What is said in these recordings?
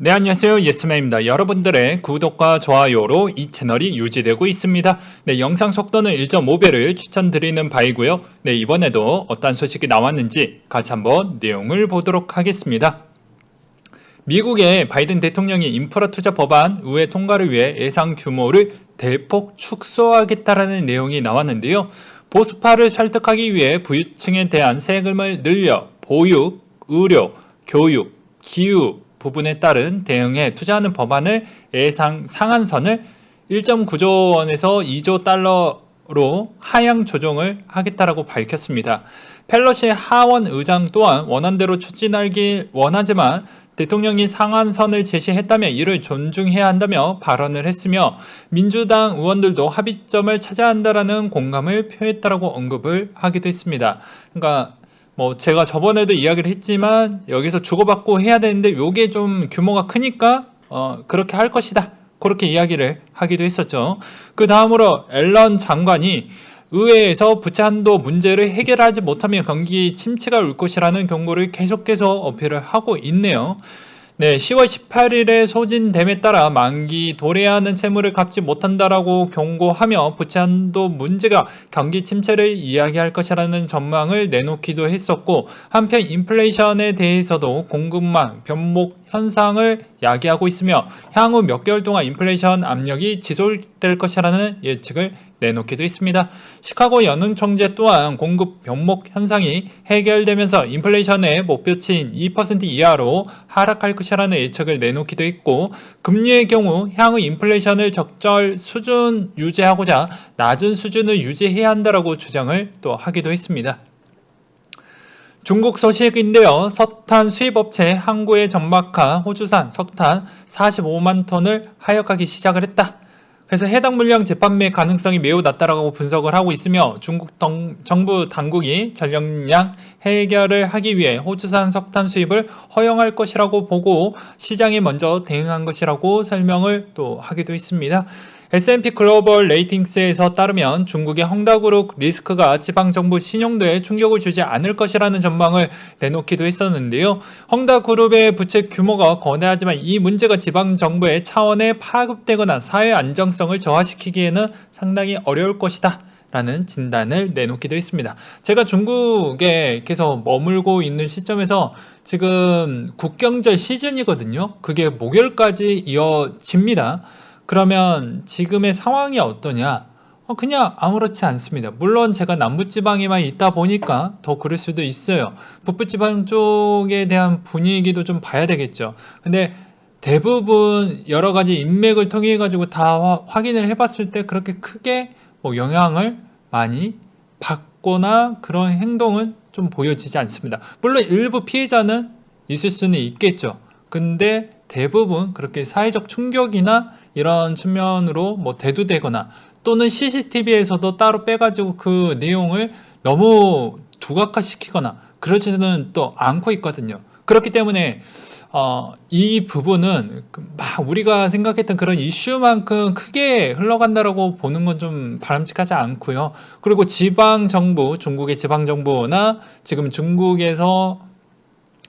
네, 안녕하세요. 예스맨입니다. 여러분들의 구독과 좋아요로 이 채널이 유지되고 있습니다. 네, 영상 속도는 1.5배를 추천드리는 바이고요. 네, 이번에도 어떤 소식이 나왔는지 같이 한번 내용을 보도록 하겠습니다. 미국의 바이든 대통령이 인프라 투자 법안 의회 통과를 위해 예상 규모를 대폭 축소하겠다라는 내용이 나왔는데요. 보수파를 설득하기 위해 부유층에 대한 세금을 늘려 보육, 의료, 교육, 기후 부분에 따른 대응에 투자하는 법안을 예상 상한선을 1.9조 원에서 2조 달러로 하향 조정을 하겠다라고 밝혔습니다. 펠로시 하원 의장 또한 원안대로 추진하기 원하지만 대통령이 상한선을 제시했다며 이를 존중해야 한다며 발언을 했으며 민주당 의원들도 합의점을 찾아야 한다라는 공감을 표했다라고 언급을 하기도 했습니다. 그러니까 뭐 제가 저번에도 이야기를 했지만 여기서 주고받고 해야 되는데 요게 좀 규모가 크니까 어 그렇게 할 것이다. 그렇게 이야기를 하기도 했었죠. 그 다음으로 앨런 장관이 의회에서 부채 한도 문제를 해결하지 못하면 경기 침체가 올 것이라는 경고를 계속해서 어필을 하고 있네요. 네, 10월 18일에 소진됨에 따라 만기 도래하는 채무를 갚지 못한다라고 경고하며 부채 한도 문제가 경기 침체를 이야기할 것이라는 전망을 내놓기도 했었고 한편 인플레이션에 대해서도 공급망 변목 현상을 야기하고 있으며 향후 몇 개월 동안 인플레이션 압력이 지속될 것이라는 예측을 내놓기도 했습니다. 시카고 연흥청재 또한 공급 변목 현상이 해결되면서 인플레이션의 목표치인 2% 이하로 하락할 것이라는 예측을 내놓기도 했고 금리의 경우 향후 인플레이션을 적절 수준 유지하고자 낮은 수준을 유지해야 한다라고 주장을 또 하기도 했습니다. 중국 소식인데요. 석탄 수입업체 항구의 전박한 호주산 석탄 45만 톤을 하역하기 시작을 했다. 그래서 해당 물량 재판매 가능성이 매우 낮다라고 분석을 하고 있으며 중국 정, 정부 당국이 전력량 해결을 하기 위해 호주산 석탄 수입을 허용할 것이라고 보고 시장이 먼저 대응한 것이라고 설명을 또 하기도 했습니다. S&P 글로벌 레이팅스에서 따르면 중국의 헝다그룹 리스크가 지방정부 신용도에 충격을 주지 않을 것이라는 전망을 내놓기도 했었는데요. 헝다그룹의 부채 규모가 거대하지만 이 문제가 지방정부의 차원에 파급되거나 사회 안정성을 저하시키기에는 상당히 어려울 것이다. 라는 진단을 내놓기도 했습니다. 제가 중국에 계속 머물고 있는 시점에서 지금 국경절 시즌이거든요. 그게 목요일까지 이어집니다. 그러면 지금의 상황이 어떠냐? 어, 그냥 아무렇지 않습니다. 물론 제가 남부지방에만 있다 보니까 더 그럴 수도 있어요. 북부지방 쪽에 대한 분위기도 좀 봐야 되겠죠. 근데 대부분 여러 가지 인맥을 통해 가지고 다 확인을 해봤을 때 그렇게 크게 뭐 영향을 많이 받거나 그런 행동은 좀 보여지지 않습니다. 물론 일부 피해자는 있을 수는 있겠죠. 근데 대부분 그렇게 사회적 충격이나 이런 측면으로 뭐 대두되거나 또는 CCTV에서도 따로 빼가지고 그 내용을 너무 두각화시키거나 그러지는 또 않고 있거든요. 그렇기 때문에 어, 이 부분은 막 우리가 생각했던 그런 이슈만큼 크게 흘러간다라고 보는 건 좀 바람직하지 않고요. 그리고 지방 정부, 중국의 지방 정부나 지금 중국에서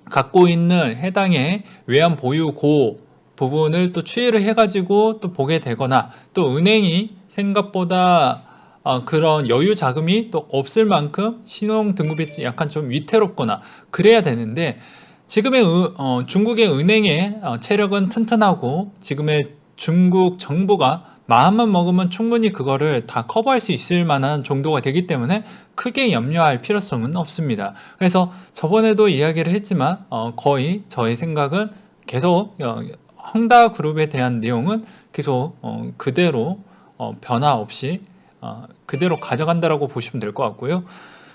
갖고 있는 해당의 외환 보유고 부분을 또 추이를 해가지고 또 보게 되거나 또 은행이 생각보다 어, 그런 여유 자금이 또 없을 만큼 신용 등급이 약간 좀 위태롭거나 그래야 되는데 지금의 은- 어, 중국의 은행의 어, 체력은 튼튼하고 지금의 중국 정부가 마음만 먹으면 충분히 그거를 다 커버할 수 있을 만한 정도가 되기 때문에 크게 염려할 필요성은 없습니다. 그래서 저번에도 이야기를 했지만 어, 거의 저의 생각은 계속 어, 헝다 그룹에 대한 내용은 계속 어, 그대로 어, 변화 없이 어, 그대로 가져간다라고 보시면 될 것 같고요.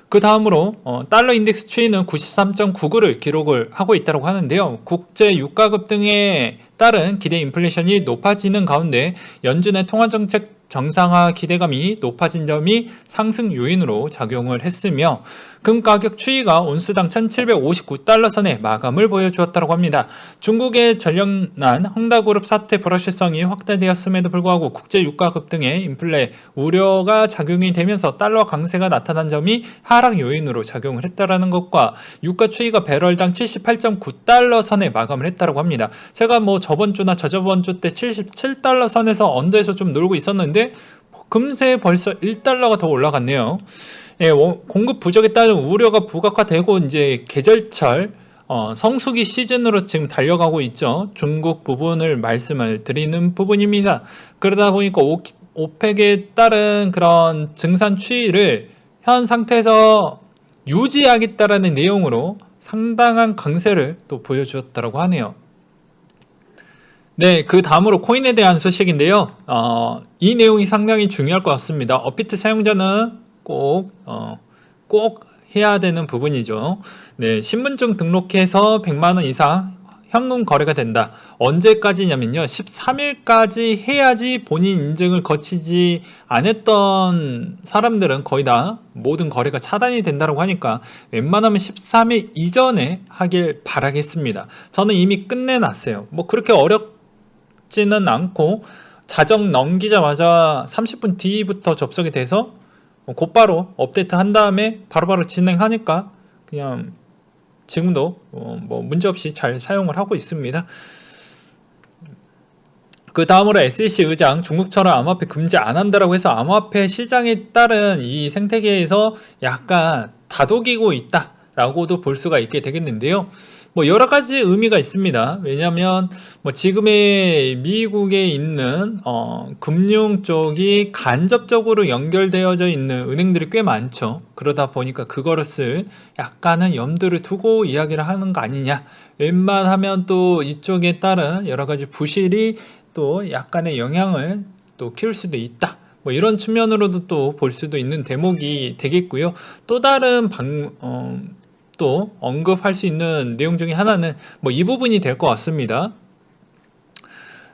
그 다음으로 어, 달러 인덱스 추이는 93.99를 기록을 하고 있다고 하는데요. 국제 유가급 등에 따른 기대 인플레이션이 높아지는 가운데 연준의 통화 정책 정상화 기대감이 높아진 점이 상승 요인으로 작용을 했으며 금 가격 추이가 온수당 1759달러 선에 마감을 보여주었다고 합니다. 중국의 전력난 헝다그룹 사태 불확실성이 확대되었음에도 불구하고 국제 유가 급등의 인플레 우려가 작용이 되면서 달러 강세가 나타난 점이 하락 요인으로 작용을 했다라는 것과 유가 추이가 배럴당 78.9달러 선에 마감을 했다고 합니다. 제가 뭐 저번 주나 저저번 주 때 77달러 선에서 언더에서 좀 놀고 있었는데 금세 벌써 1달러가 더 올라갔네요. 예, 원- 공급 부족에 따른 우려가 부각화되고 이제 계절철 어, 성수기 시즌으로 지금 달려가고 있죠. 중국 부분을 말씀을 드리는 부분입니다. 그러다 보니까 오, 오펙에 따른 그런 증산 추이를 현 상태에서 유지하겠다라는 내용으로 상당한 강세를 또 보여주었다고 하네요. 네, 그 다음으로 코인에 대한 소식인데요. 어, 이 내용이 상당히 중요할 것 같습니다. 업비트 사용자는 꼭, 어, 꼭 해야 되는 부분이죠. 네, 신분증 등록해서 100만원 이상 현금 거래가 된다. 언제까지냐면요. 13일까지 해야지 본인 인증을 거치지 않았던 사람들은 거의 다 모든 거래가 차단이 된다고 하니까 웬만하면 13일 이전에 하길 바라겠습니다. 저는 이미 끝내놨어요. 뭐 그렇게 어렵 지는 않고 자정 넘기자마자 30분 뒤부터 접속이 돼서 뭐 곧바로 업데이트 한 다음에 바로 바로 진행하니까 그냥 지금도 어, 뭐 문제 없이 잘 사용을 하고 있습니다. 그 다음으로 SEC 의장 중국처럼 암호화폐 금지 안 한다라고 해서 암호화폐 시장에 따른 이 생태계에서 약간 다독이고 있다라고도 볼 수가 있게 되겠는데요. 뭐 여러 가지 의미가 있습니다. 왜냐하면 뭐 지금의 미국에 있는 어, 금융 쪽이 간접적으로 연결되어져 있는 은행들이 꽤 많죠. 그러다 보니까 그것을 약간은 염두를 두고 이야기를 하는 거 아니냐. 웬만하면 또 이쪽에 따른 여러 가지 부실이 또 약간의 영향을 또 키울 수도 있다. 뭐 이런 측면으로도 또 볼 수도 있는 대목이 되겠고요. 또 다른 방, 어, 또 언급할 수 있는 내용 중에 하나는 뭐 이 부분이 될 것 같습니다.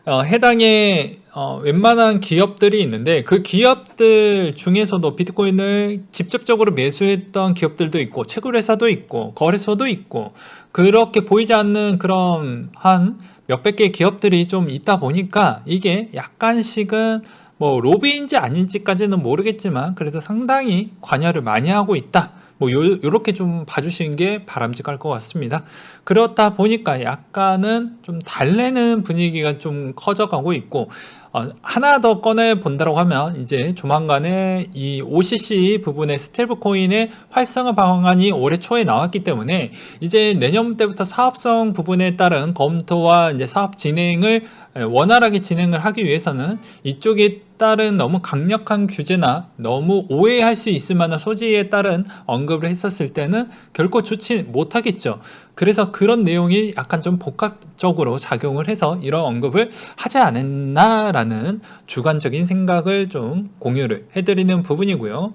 어, 해당의 어, 웬만한 기업들이 있는데 그 기업들 중에서도 비트코인을 직접적으로 매수했던 기업들도 있고 채굴 회사도 있고 거래소도 있고 그렇게 보이지 않는 그런 한 몇백 개의 기업들이 좀 있다 보니까 이게 약간씩은 뭐 로비인지 아닌지까지는 모르겠지만 그래서 상당히 관여를 많이 하고 있다. 뭐 요, 요렇게 좀 봐주시는 게 바람직할 것 같습니다. 그렇다 보니까 약간은 좀 달래는 분위기가 좀 커져가고 있고 어, 하나 더 꺼내 본다고 하면 이제 조만간에 이 OCC 부분의 스테이블 코인의 활성화 방안이 올해 초에 나왔기 때문에 이제 내년 때부터 사업성 부분에 따른 검토와 이제 사업 진행을 원활하게 진행을 하기 위해서는 이쪽에 따른 너무 강력한 규제나 너무 오해할 수 있을 만한 소지에 따른 언급을 했었을 때는 결코 좋지 못하겠죠. 그래서 그런 내용이 약간 좀 복합적으로 작용을 해서 이런 언급을 하지 않았나라는 주관적인 생각을 좀 공유를 해드리는 부분이고요.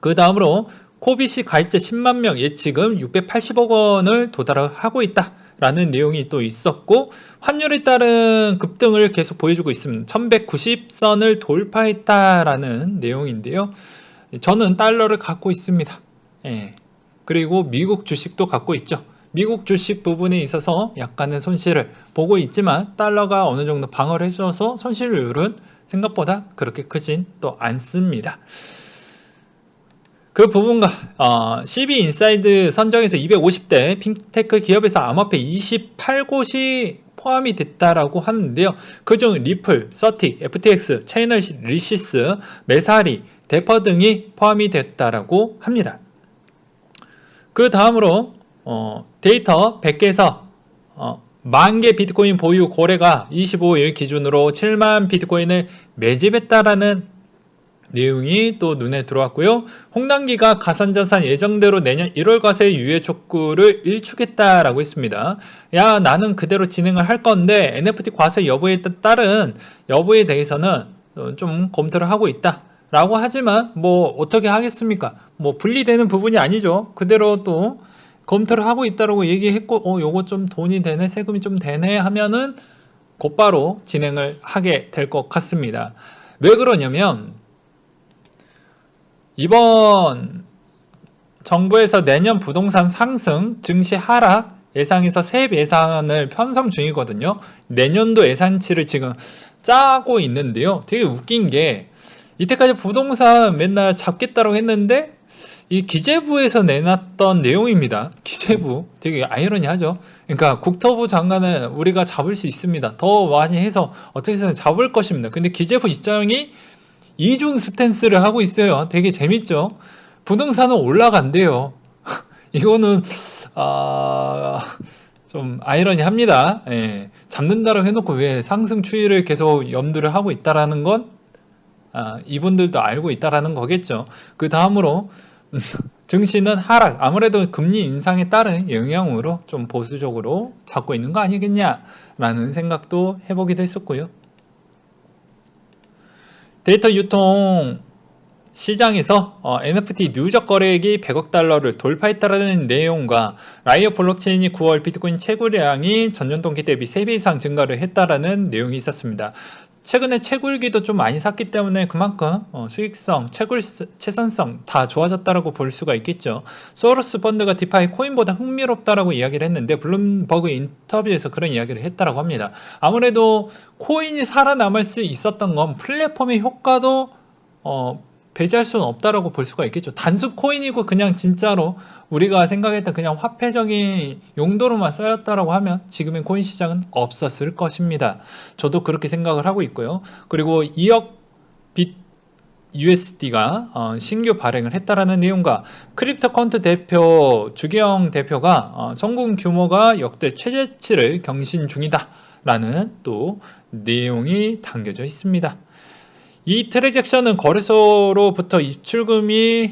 그 다음으로 코비시 가입자 10만 명 예치금 680억 원을 도달하고 있다. 라는 내용이 또 있었고 환율에 따른 급등을 계속 보여주고 있습니다. 1190선을 돌파했다라는 내용인데요. 저는 달러를 갖고 있습니다. 예. 그리고 미국 주식도 갖고 있죠. 미국 주식 부분에 있어서 약간의 손실을 보고 있지만 달러가 어느 정도 방어를 해줘서 손실률은 생각보다 그렇게 크진 또 않습니다. 그 부분과 어, CB 인사이드 선정에서 250대 핀테크 기업에서 암호화폐 28곳이 포함이 됐다라고 하는데요. 그중 리플, 서틱, FTX, 채널 리시스, 메사리, 데퍼 등이 포함이 됐다라고 합니다. 그 다음으로 어, 데이터 100개에서 어, 만개 비트코인 보유 고래가 25일 기준으로 7만 비트코인을 매집했다라는 내용이 또 눈에 들어왔고요. 홍당기가 가산자산 예정대로 내년 1월 과세 유예 촉구를 일축했다라고 했습니다. 야 나는 그대로 진행을 할 건데 NFT 과세 여부에 따른 여부에 대해서는 어, 좀 검토를 하고 있다. 라고 하지만 뭐 어떻게 하겠습니까? 뭐 분리되는 부분이 아니죠. 그대로 또 검토를 하고 있다라고 얘기했고 어 요거 좀 돈이 되네 세금이 좀 되네 하면은 곧바로 진행을 하게 될 것 같습니다. 왜 그러냐면 이번 정부에서 내년 부동산 상승, 증시 하락 예상에서 세입 예산을 편성 중이거든요. 내년도 예산치를 지금 짜고 있는데요. 되게 웃긴 게 이때까지 부동산 맨날 잡겠다고 했는데 이 기재부에서 내놨던 내용입니다. 기재부 되게 아이러니하죠. 그러니까 국토부 장관은 우리가 잡을 수 있습니다. 더 많이 해서 어떻게 해서 잡을 것입니다. 근데 기재부 입장이 이중 스탠스를 하고 있어요. 되게 재밌죠. 부동산은 올라간대요. 이거는 아, 좀 아이러니합니다. 예. 잡는다고 해놓고 왜 상승 추이를 계속 염두를 하고 있다라는 건 아, 이분들도 알고 있다라는 거겠죠. 그 다음으로 증시는 하락, 아무래도 금리 인상에 따른 영향으로 좀 보수적으로 잡고 있는 거 아니겠냐라는 생각도 해보기도 했었고요. 데이터 유통 시장에서 어, NFT 누적 거래액이 100억 달러를 돌파했다는 내용과 라이어 블록체인이 9월 비트코인 채굴량이 전년 동기 대비 3배 이상 증가를 했다라는 내용이 있었습니다. 최근에 채굴기도 좀 많이 샀기 때문에 그만큼 어, 수익성, 채굴 채선성 다 좋아졌다라고 볼 수가 있겠죠. 소로스 펀드가 디파이 코인보다 흥미롭다라고 이야기를 했는데 블룸버그 인터뷰에서 그런 이야기를 했다라고 합니다. 아무래도 코인이 살아남을 수 있었던 건 플랫폼의 효과도 어, 배제할 수는 없다라고 볼 수가 있겠죠. 단순 코인이고 그냥 진짜로 우리가 생각했던 그냥 화폐적인 용도로만 쓰였다라고 하면 지금의 코인 시장은 없었을 것입니다. 저도 그렇게 생각을 하고 있고요. 그리고 2억 빗 USD가 어, 신규 발행을 했다라는 내용과 크립토 컨트 대표 주경 대표가 어, 성공 규모가 역대 최대치를 경신 중이다 라는 또 내용이 담겨져 있습니다. 이 트랜잭션은 거래소로부터 입출금이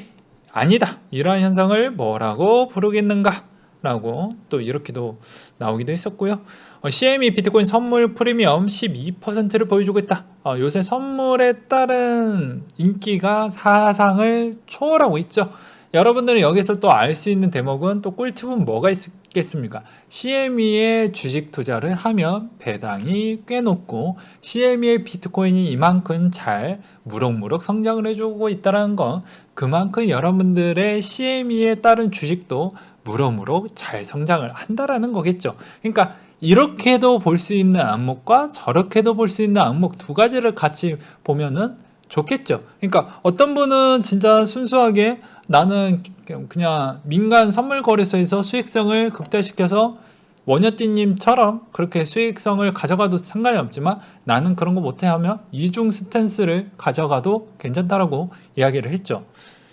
아니다. 이러한 현상을 뭐라고 부르겠는가? 라고 또 이렇게도 나오기도 했었고요. 어, CME 비트코인 선물 프리미엄 12%를 보여주고 있다. 어, 요새 선물에 따른 인기가 사상을 초월하고 있죠. 여러분들은 여기서 또 알 수 있는 대목은 또 꿀팁은 뭐가 있 겠습니까? CME에 주식 투자를 하면 배당이 꽤 높고 CME의 비트코인이 이만큼 잘 무럭무럭 성장을 해주고 있다는 건 그만큼 여러분들의 CME에 따른 주식도 무럭무럭 잘 성장을 한다라는 거겠죠. 그러니까 이렇게도 볼 수 있는 안목과 저렇게도 볼 수 있는 안목 두 가지를 같이 보면은 좋겠죠. 그러니까 어떤 분은 진짜 순수하게 나는 그냥 민간 선물 거래소에서 수익성을 극대화시켜서 원효띠님처럼 그렇게 수익성을 가져가도 상관이 없지만 나는 그런 거 못해 하면 이중 스탠스를 가져가도 괜찮다라고 이야기를 했죠.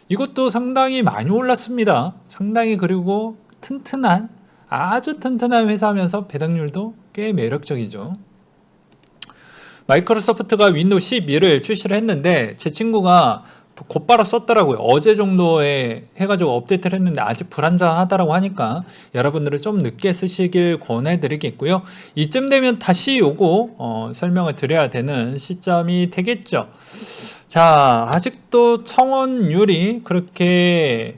이것도 상당히 많이 올랐습니다. 상당히 그리고 튼튼한 아주 튼튼한 회사면서 배당률도 꽤 매력적이죠. 마이크로소프트가 윈도우 11을 출시를 했는데 제 친구가 곧바로 썼더라고요. 어제 정도에 해가지고 업데이트를 했는데 아직 불안정하다라고 하니까 여러분들은 좀 늦게 쓰시길 권해드리겠고요. 이쯤 되면 다시 요거 어, 설명을 드려야 되는 시점이 되겠죠. 자, 아직도 청원율이 그렇게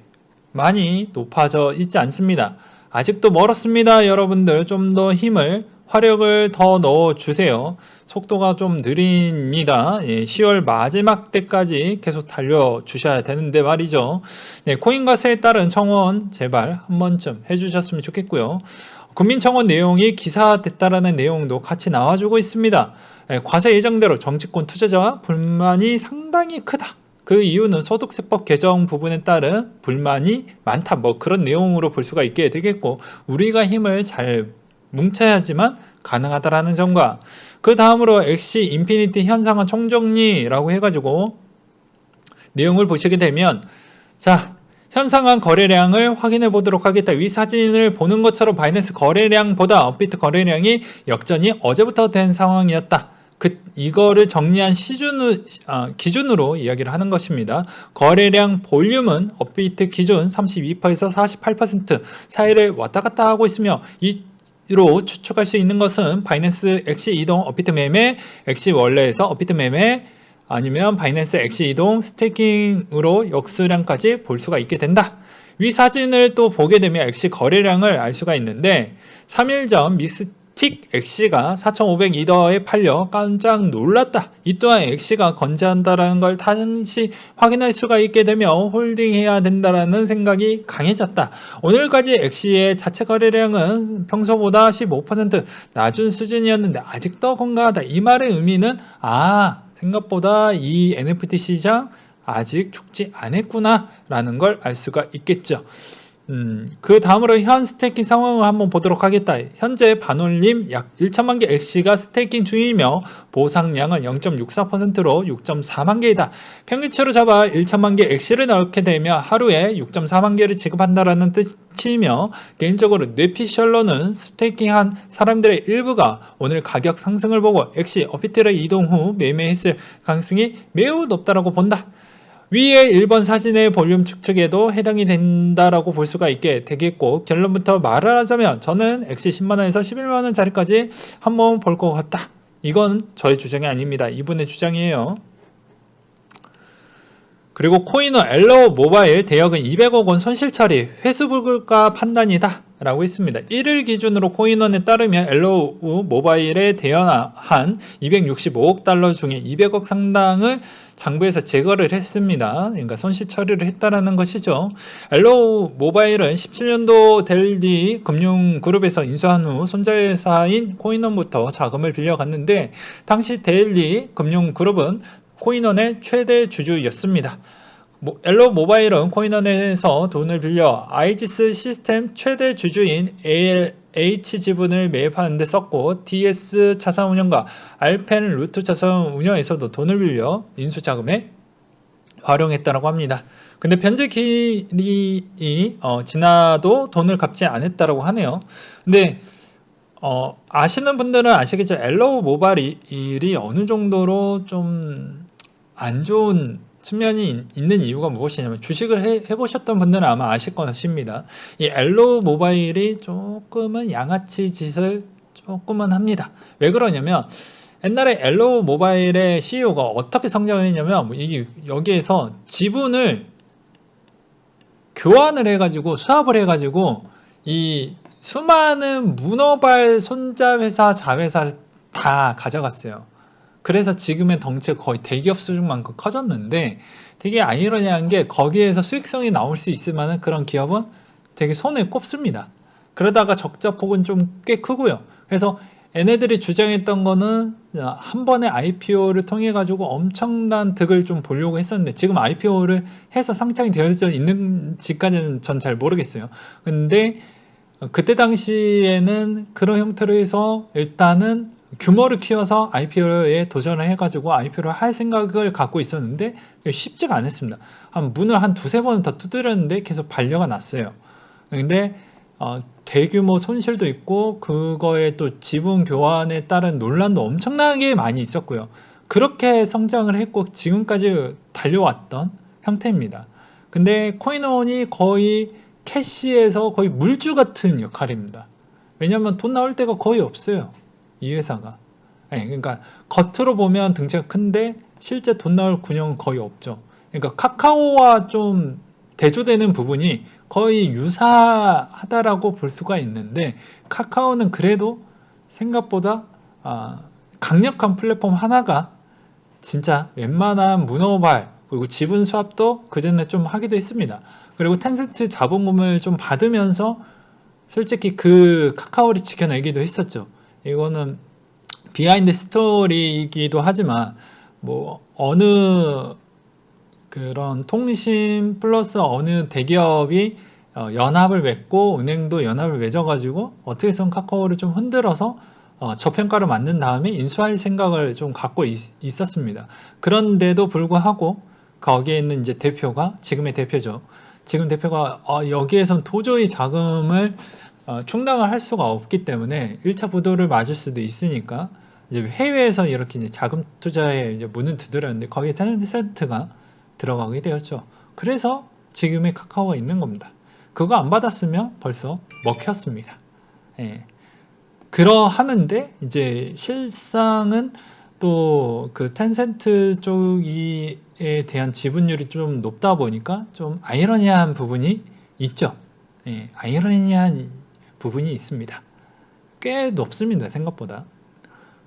많이 높아져 있지 않습니다. 아직도 멀었습니다. 여러분들 좀 더 힘을 화력을 더 넣어 주세요. 속도가 좀 느립니다. 예, 10월 마지막 때까지 계속 달려 주셔야 되는데 말이죠. 네, 코인과세에 따른 청원 제발 한 번쯤 해주셨으면 좋겠고요. 국민청원 내용이 기사됐다라는 내용도 같이 나와주고 있습니다. 예, 과세 예정대로 정치권 투자자와 불만이 상당히 크다. 그 이유는 소득세법 개정 부분에 따른 불만이 많다. 뭐 그런 내용으로 볼 수가 있게 되겠고 우리가 힘을 잘 뭉쳐야지만 가능하다라는 점과 그 다음으로 엑시 인피니티 현상은 총정리라고 해가지고 내용을 보시게 되면 자 현상한 거래량을 확인해 보도록 하겠다. 위 사진을 보는 것처럼 바이낸스 거래량보다 업비트 거래량이 역전이 어제부터 된 상황이었다. 그 이거를 정리한 시준으, 아, 기준으로 이야기를 하는 것입니다. 거래량 볼륨은 업비트 기준 32%에서 48% 사이를 왔다 갔다 하고 있으며 이 로 추측할 수 있는 것은 바이낸스 엑시 이동 업비트 매매, 엑시 원래에서 업비트 매매 아니면 바이낸스 엑시 이동 스테이킹으로 역수량까지 볼 수가 있게 된다. 위 사진을 또 보게 되면 엑시 거래량을 알 수가 있는데 3일 전 미스 틱 엑시가 4,502더에 팔려 깜짝 놀랐다. 이 또한 엑시가 건재한다라는 걸 다시 확인할 수가 있게 되며 홀딩해야 된다라는 생각이 강해졌다. 오늘까지 엑시의 자체 거래량은 평소보다 15% 낮은 수준이었는데 아직도 건강하다. 이 말의 의미는 아 생각보다 이 NFT 시장 아직 죽지 않았구나 라는 걸 알 수가 있겠죠. 음, 그 다음으로 현 스테이킹 상황을 한번 보도록 하겠다. 현재 반올림 약 1천만 개 엑시가 스테이킹 중이며 보상량은 0.64%로 6.4만 개이다. 평균치로 잡아 1천만 개 엑시를 넣게 되면 하루에 6.4만 개를 지급한다라는 뜻이며 개인적으로 뇌피셜로는 스테이킹한 사람들의 일부가 오늘 가격 상승을 보고 엑시 어피트를 이동 후 매매했을 가능성이 매우 높다라고 본다. 위의 1번 사진의 볼륨 측측에도 해당이 된다라고 볼 수가 있게 되겠고 결론부터 말을 하자면 저는 엑시 10만원에서 11만원짜리까지 한번 볼 것 같다. 이건 저의 주장이 아닙니다. 이분의 주장이에요. 그리고 코인은 엘러 모바일 대역은 200억 원 손실 처리 회수 불가 판단이다. 라고 했습니다. 1일 기준으로 코인원에 따르면 엘로우 모바일에 대연한 265억 달러 중에 200억 상당을 장부에서 제거를 했습니다. 그러니까 손실 처리를 했다라는 것이죠. 엘로우 모바일은 17년도 델리 금융그룹에서 인수한 후 손자회사인 코인원부터 자금을 빌려갔는데 당시 델리 금융그룹은 코인원의 최대 주주였습니다. 모- 엘로 모바일은 코인원에서 돈을 빌려 아이지스 시스템 최대 주주인 ALH 지분을 매입하는 데 썼고 DS 자산운용과 알펜 루트 자산운용에서도 돈을 빌려 인수자금에 활용했다고 합니다. 근데 변제 기일이 어, 지나도 돈을 갚지 않았다고 하네요. 근데 어, 아시는 분들은 아시겠죠? 엘로우 모바일이 어느 정도로 좀 안 좋은 측면이 있- 있는 이유가 무엇이냐면 주식을 해, 해보셨던 분들은 아마 아실 것입니다. 이 엘로우 모바일이 조금은 양아치 짓을 조금은 합니다. 왜 그러냐면 옛날에 엘로우 모바일의 CEO가 어떻게 성장을 했냐면 뭐이 여기에서 지분을 교환을 해가지고 수합을 해가지고 이 수많은 문어발 손자 회사 자회사를 다 가져갔어요. 그래서 지금의 덩치가 거의 대기업 수준만큼 커졌는데 되게 아이러니한 게 거기에서 수익성이 나올 수 있을 만한 그런 기업은 되게 손에 꼽습니다. 그러다가 적자 폭은 좀 꽤 크고요. 그래서 얘네들이 주장했던 거는 한 번에 IPO를 통해 가지고 엄청난 득을 좀 보려고 했었는데 지금 IPO를 해서 상장이 되어져 있는지까지는 전 잘 모르겠어요. 근데 그때 당시에는 그런 형태로 해서 일단은 규모를 키워서 IPO에 도전을 해가지고 IPO를 할 생각을 갖고 있었는데 쉽지가 않았습니다. 한 문을 한 두세 번은 더 두드렸는데 계속 반려가 났어요. 근데 어, 대규모 손실도 있고 그거에 또 지분 교환에 따른 논란도 엄청나게 많이 있었고요. 그렇게 성장을 했고 지금까지 달려왔던 형태입니다. 근데 코인원이 거의 캐시에서 거의 물주 같은 역할입니다. 왜냐하면 돈 나올 데가 거의 없어요. 이 회사가. 네, 그러니까 겉으로 보면 등치가 큰데 실제 돈 나올 군형은 거의 없죠. 그러니까 카카오와 좀 대조되는 부분이 거의 유사하다라고 볼 수가 있는데 카카오는 그래도 생각보다 아, 강력한 플랫폼 하나가 진짜 웬만한 문어발 그리고 지분 수합도 그 전에 좀 하기도 했습니다. 그리고 텐센트 자본금을 좀 받으면서 솔직히 그 카카오를 지켜내기도 했었죠. 이거는 비하인드 스토리이기도 하지만 뭐 어느 그런 통신 플러스 어느 대기업이 어, 연합을 맺고 은행도 연합을 맺어가지고 어떻게든 카카오를 좀 흔들어서 어, 저평가를 만든 다음에 인수할 생각을 좀 갖고 있, 있었습니다. 그런데도 불구하고 거기에 있는 이제 대표가 지금의 대표죠. 지금 대표가 어, 여기에선 도저히 자금을 어, 충당을 할 수가 없기 때문에 1차 부도를 맞을 수도 있으니까 이제 해외에서 이렇게 이제 자금 투자에 이제 문을 두드렸는데 거기에 텐센트가 들어가게 되었죠. 그래서 지금의 카카오가 있는 겁니다. 그거 안 받았으면 벌써 먹혔습니다. 예. 그러하는데 이제 실상은 또 그 텐센트 쪽에 대한 지분율이 좀 높다 보니까 좀 아이러니한 부분이 있죠. 예, 아이러니한 부분이 있습니다. 꽤 높습니다. 생각보다.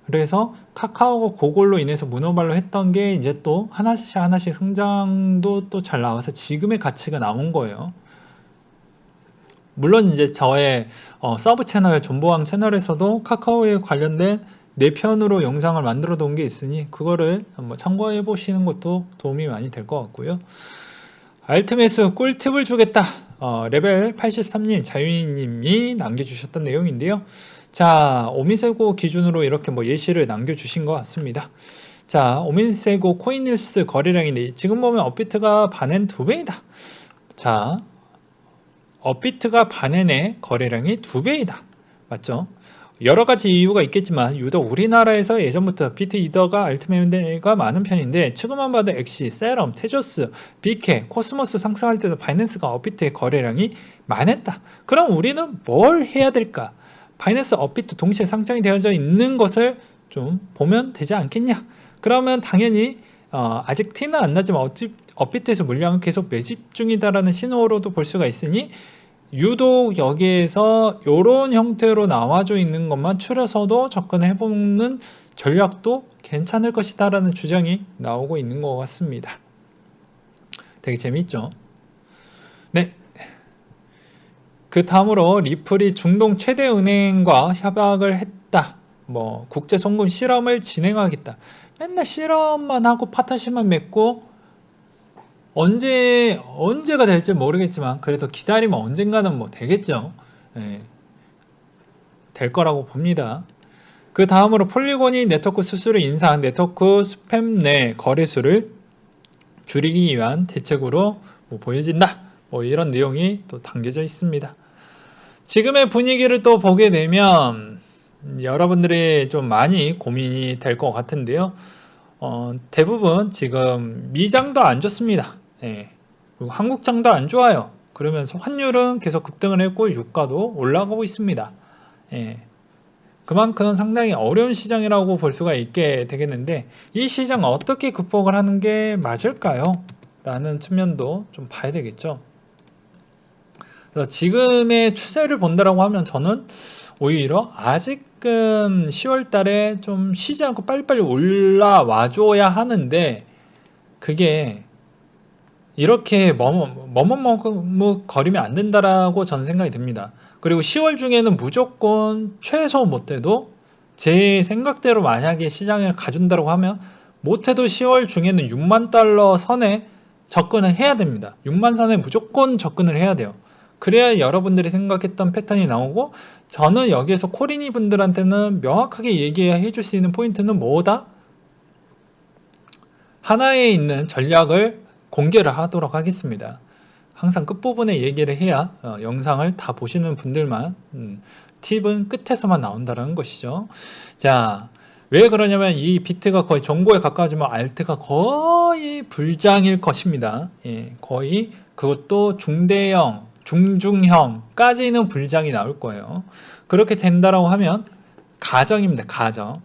그래서 카카오가 그걸로 인해서 문어발로 했던 게 이제 또 하나씩 하나씩 성장도 또 잘 나와서 지금의 가치가 나온 거예요. 물론 이제 저의 어, 서브 채널 존보왕 채널에서도 카카오에 관련된 내 편으로 영상을 만들어 놓은 게 있으니 그거를 한번 참고해 보시는 것도 도움이 많이 될 것 같고요. 알트메스 꿀팁을 주겠다. 어, 레벨 83님 자유인님이 남겨주셨던 내용인데요. 자, 오미세고 기준으로 이렇게 뭐 예시를 남겨주신 것 같습니다. 자, 오미세고 코인일스 거래량인데 지금 보면 업비트가 반엔 두 배이다. 자, 업비트가 반엔의 거래량이 두 배이다. 맞죠? 여러 가지 이유가 있겠지만 유독 우리나라에서 예전부터 비트 이더가 알트메가 많은 편인데 지금만 봐도 엑시, 세럼, 테조스, 비케, 코스모스 상승할 때도 바이낸스가 업비트의 거래량이 많았다. 그럼 우리는 뭘 해야 될까? 바이낸스 업비트 동시에 상장이 되어져 있는 것을 좀 보면 되지 않겠냐? 그러면 당연히 어, 아직 티는 안 나지만 업비- 업비트에서 물량은 계속 매집 중이다라는 신호로도 볼 수가 있으니 유독 여기에서 이런 형태로 나와져 있는 것만 추려서도 접근해보는 전략도 괜찮을 것이다 라는 주장이 나오고 있는 것 같습니다. 되게 재밌죠? 네. 그 다음으로 리플이 중동 최대 은행과 협약을 했다. 뭐 국제 송금 실험을 진행하겠다. 맨날 실험만 하고 파트너십만 맺고 언제 언제가 될지 모르겠지만 그래도 기다리면 언젠가는 뭐 되겠죠. 예. 될 거라고 봅니다. 그 다음으로 폴리곤이 네트워크 수수료 인상, 네트워크 스팸 내 거래수를 줄이기 위한 대책으로 뭐 보여진다. 뭐 이런 내용이 또 담겨져 있습니다. 지금의 분위기를 또 보게 되면 음, 여러분들이 좀 많이 고민이 될 것 같은데요. 어, 대부분 지금 미장도 안 좋습니다. 예. 그리고 한국장도 안 좋아요. 그러면서 환율은 계속 급등을 했고 유가도 올라가고 있습니다. 예. 그만큼 상당히 어려운 시장이라고 볼 수가 있게 되겠는데 이 시장 어떻게 극복을 하는 게 맞을까요? 라는 측면도 좀 봐야 되겠죠. 그래서 지금의 추세를 본다라고 하면 저는 오히려 아직은 10월 달에 좀 쉬지 않고 빨리빨리 올라와 줘야 하는데 그게 이렇게 머뭇머뭇 거리면 안 된다라고 저는 생각이 듭니다. 그리고 10월 중에는 무조건 최소 못해도 제 생각대로 만약에 시장을 가준다고 하면 못해도 10월 중에는 6만 달러 선에 접근을 해야 됩니다. 6만 선에 무조건 접근을 해야 돼요. 그래야 여러분들이 생각했던 패턴이 나오고 저는 여기에서 코리니 분들한테는 명확하게 얘기해 줄 수 있는 포인트는 뭐다? 하나에 있는 전략을 공개를 하도록 하겠습니다. 항상 끝부분에 얘기를 해야 어, 영상을 다 보시는 분들만 음, 팁은 끝에서만 나온다는 것이죠. 자, 왜 그러냐면 이 비트가 거의 정보에 가까워지면 알트가 거의 불장일 것입니다. 예, 거의 그것도 중대형, 중중형까지는 불장이 나올 거예요. 그렇게 된다라고 하면 가정입니다. 가정.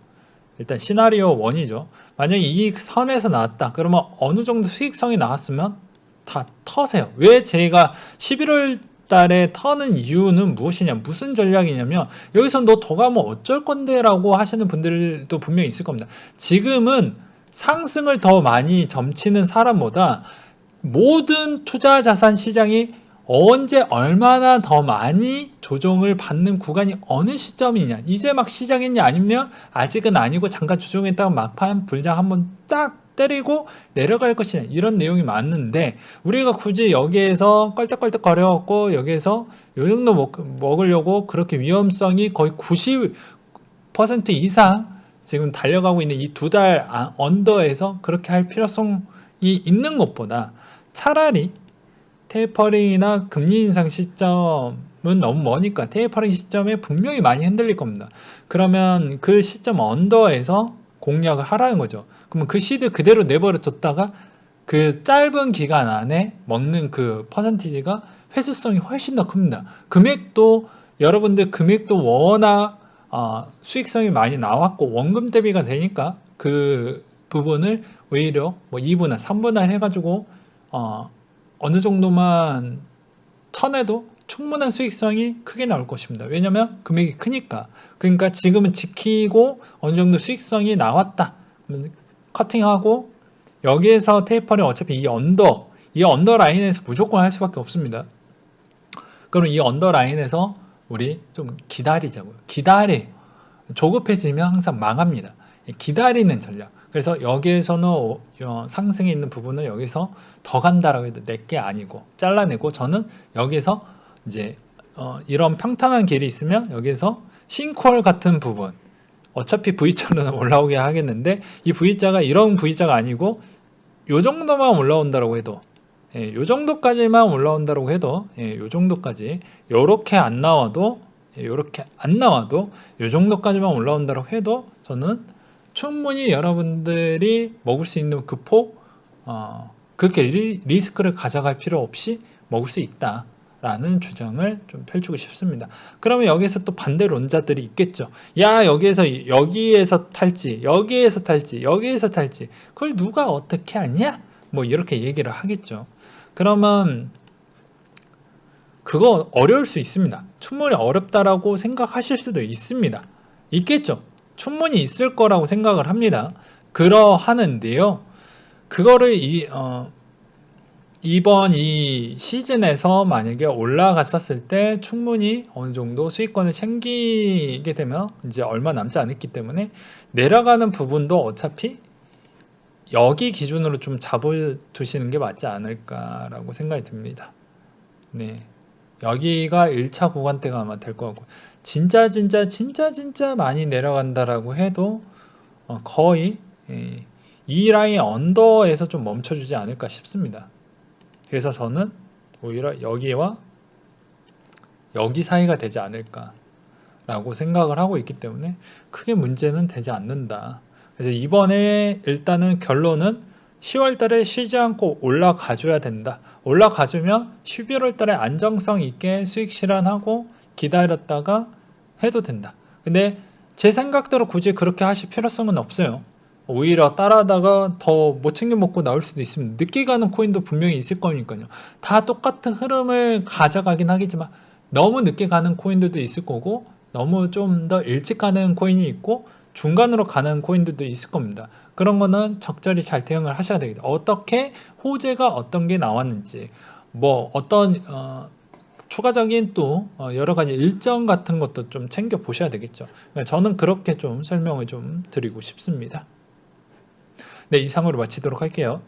일단 시나리오 1이죠. 만약에 이 선에서 나왔다. 그러면 어느 정도 수익성이 나왔으면 다 터세요. 왜 제가 11월 달에 터는 이유는 무엇이냐, 무슨 전략이냐면, 여기서 너 더 가면 어쩔 건데 라고 하시는 분들도 분명히 있을 겁니다. 지금은 상승을 더 많이 점치는 사람보다 모든 투자 자산 시장이 언제 얼마나 더 많이 조정을 받는 구간이 어느 시점이냐. 이제 막 시작했냐 아니면 아직은 아니고 잠깐 조정했다가 막판 불장 한번 딱 때리고 내려갈 것이냐. 이런 내용이 많은데 우리가 굳이 여기에서 껄떡껄떡 거려갖고 여기에서 요 정도 먹, 먹으려고 그렇게 위험성이 거의 90% 이상 지금 달려가고 있는 이 두 달 언더에서 그렇게 할 필요성이 있는 것보다 차라리 테이퍼링이나 금리 인상 시점은 너무 머니까 테이퍼링 시점에 분명히 많이 흔들릴 겁니다. 그러면 그 시점 언더에서 공략을 하라는 거죠. 그러면 그 시드 그대로 내버려 뒀다가 그 짧은 기간 안에 먹는 그 퍼센티지가 회수성이 훨씬 더 큽니다. 금액도 여러분들 금액도 워낙 어, 수익성이 많이 나왔고 원금 대비가 되니까 그 부분을 오히려 뭐 2분할, 3분할 해가지고 어, 어느 정도만 쳐내도 충분한 수익성이 크게 나올 것입니다. 왜냐면 금액이 크니까. 그러니까 지금은 지키고 어느 정도 수익성이 나왔다. 커팅하고 여기에서 테이퍼링 어차피 이 언더, 이 언더 라인에서 무조건 할 수밖에 없습니다. 그럼 이 언더 라인에서 우리 좀 기다리자고요. 기다려. 조급해지면 항상 망합니다. 기다리는 전략. 그래서 여기에서는 어, 어, 상승에 있는 부분을 여기서 더 간다라고 해도 내게 아니고 잘라내고 저는 여기에서 이제 어, 이런 평탄한 길이 있으면 여기에서 싱콜 같은 부분 어차피 V자로는 올라오게 하겠는데 이 V자가 이런 V자가 아니고 요 정도만 올라온다라고 해도 예, 요 정도까지만 올라온다라고 해도 예, 요 정도까지 요렇게 안 나와도 예, 요렇게 안 나와도 요 정도까지만 올라온다라고 해도 저는 충분히 여러분들이 먹을 수 있는 그 폭, 어, 그렇게 리, 리스크를 가져갈 필요 없이 먹을 수 있다 라는 주장을 좀 펼치고 싶습니다. 그러면 여기서 또 반대론자들이 있겠죠. 야, 여기에서, 여기에서 탈지, 여기에서 탈지, 여기에서 탈지, 그걸 누가 어떻게 하냐? 뭐 이렇게 얘기를 하겠죠. 그러면 그거 어려울 수 있습니다. 충분히 어렵다라고 생각하실 수도 있습니다. 있겠죠. 충분히 있을 거라고 생각을 합니다. 그러하는데요. 그거를 이, 어, 이번 이 시즌에서 만약에 올라갔었을 때 충분히 어느 정도 수익권을 챙기게 되면 이제 얼마 남지 않았기 때문에 내려가는 부분도 어차피 여기 기준으로 좀 잡아두시는 게 맞지 않을까라고 생각이 듭니다. 네. 여기가 1차 구간대가 아마 될 것 같고 진짜 진짜 진짜 진짜 많이 내려간다라고 해도 어, 거의 예, 이 라인 언더에서 좀 멈춰주지 않을까 싶습니다. 그래서 저는 오히려 여기와 여기 사이가 되지 않을까라고 생각을 하고 있기 때문에 크게 문제는 되지 않는다. 그래서 이번에 일단은 결론은 10월 달에 쉬지 않고 올라가줘야 된다. 올라가주면 11월 달에 안정성 있게 수익 실현하고 기다렸다가 해도 된다. 근데 제 생각대로 굳이 그렇게 하실 필요성은 없어요. 오히려 따라하다가 더 못 챙겨 먹고 나올 수도 있습니다. 늦게 가는 코인도 분명히 있을 거니까요. 다 똑같은 흐름을 가져가긴 하겠지만 너무 늦게 가는 코인들도 있을 거고 너무 좀 더 일찍 가는 코인이 있고 중간으로 가는 코인들도 있을 겁니다. 그런 거는 적절히 잘 대응을 하셔야 되겠다. 어떻게 호재가 어떤 게 나왔는지, 뭐 어떤 어, 추가적인 또 어, 여러 가지 일정 같은 것도 좀 챙겨 보셔야 되겠죠. 저는 그렇게 좀 설명을 좀 드리고 싶습니다. 네, 이상으로 마치도록 할게요.